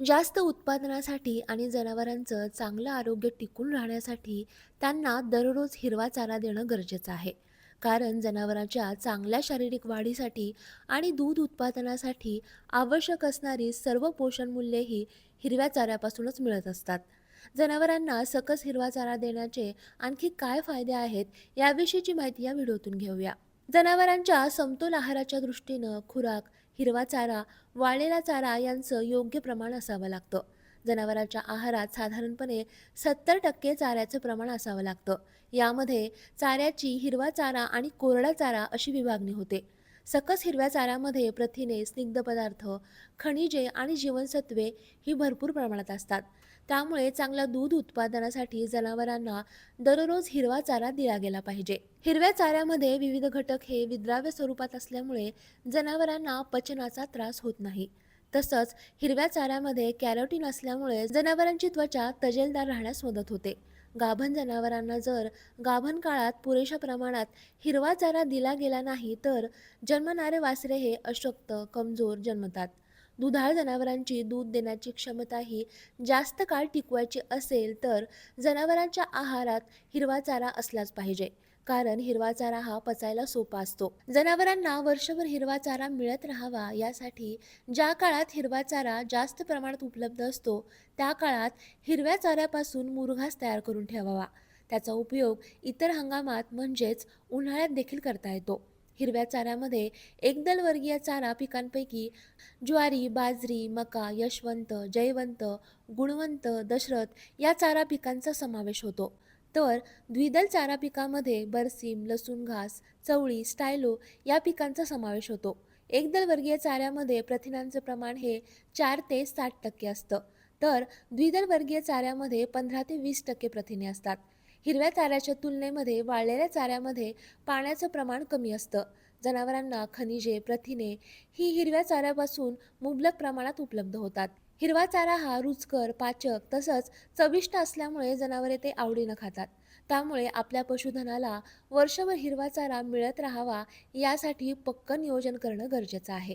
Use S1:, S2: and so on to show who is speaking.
S1: जास्त उत्पादनासाठी आणि जनावरांचं चांगलं आरोग्य टिकून राहण्यासाठी त्यांना दररोज हिरवा चारा देणं गरजेचं आहे. कारण जनावरांच्या चांगल्या शारीरिक वाढीसाठी आणि दूध उत्पादनासाठी आवश्यक असणारी सर्व पोषणमूल्येही हिरव्या चाऱ्यापासूनच मिळत असतात. जनावरांना सकस हिरवा चारा देण्याचे आणखी काय फायदे आहेत याविषयीची माहिती या व्हिडिओतून घेऊया. जनावरांच्या समतोल आहाराच्या दृष्टीनं खुराक हिरवा चारा वाळलेला चारा यांचं योग्य प्रमाण असावं लागतं. जनावरांच्या आहारात साधारणपणे सत्तर टक्के चाऱ्याचं प्रमाण असावं लागतं. यामध्ये चाऱ्याची हिरवा चारा आणि कोरडा चारा अशी विभागणी होते. सकस हिरव्या चाऱ्यामध्ये प्रथिने स्निग्ध पदार्थ खनिजे आणि जीवनसत्वे ही भरपूर प्रमाणात असतात. त्यामुळे चांगल्या दूध उत्पादनासाठी जनावरांना दररोज हिरवा चारा दिला गेला पाहिजे. हिरव्या चाऱ्यामध्ये विविध घटक हे विद्राव्य स्वरूपात असल्यामुळे जनावरांना पचनाचा त्रास होत नाही. तसंच हिरव्या चाऱ्यामध्ये कॅरोटीन असल्यामुळे जनावरांची त्वचा तजेलदार राहण्यास मदत होते. गाभण जनावरांना जर गाभण काळात पुरेशा प्रमाणात हिरवा चारा दिला गेला नाही तर जन्मणारे वासरे हे अशक्त कमजोर जन्मतात. दुधाळ जनावरांची दूध देण्याची क्षमता ही जास्त काळ टिकवायची असेल तर जनावरांच्या आहारात हिरवा चारा असलाच पाहिजे. कारण हिरवा चारा हा पचायला सोपा असतो. जनावरांना वर्षभर हिरवा चारा मिळत राहावा यासाठी ज्या काळात हिरवा चारा जास्त प्रमाणात उपलब्ध असतो त्या काळात हिरव्या चाऱ्यापासून मुरघास तयार करून ठेवावा. त्याचा उपयोग इतर हंगामात म्हणजेच उन्हाळ्यात देखील करता येतो. हिरव्या चाऱ्यामध्ये एकदल वर्गीय चारा पिकांपैकी ज्वारी बाजरी मका यशवंत जयवंत गुणवंत दशरथ या चारा पिकांचा समावेश होतो. तर द्विदल चारा पिकामध्ये बरसीम लसूण घास चवळी स्टायलो या पिकांचा समावेश होतो. एकदल वर्गीय चाऱ्यामध्ये प्रथिनांचं प्रमाण हे चार ते साठ टक्के असतं. तर द्विदल वर्गीय चाऱ्यामध्ये पंधरा ते वीस टक्के प्रथिने असतात. हिरव्या चाऱ्याच्या तुलनेमध्ये वाळलेल्या चाऱ्यामध्ये पाण्याचं प्रमाण कमी असतं. जनावरांना खनिजे प्रथिने ही हिरव्या चाऱ्यापासून मुबलक प्रमाणात उपलब्ध होतात. हिरवा चारा हा रुचकर पाचक तसंच चविष्ट असल्यामुळे जनावरे ते आवडीनं खातात. त्यामुळे आपल्या पशुधनाला वर्षभर हिरवा चारा मिळत राहावा यासाठी पक्क नियोजन करणं गरजेचं आहे.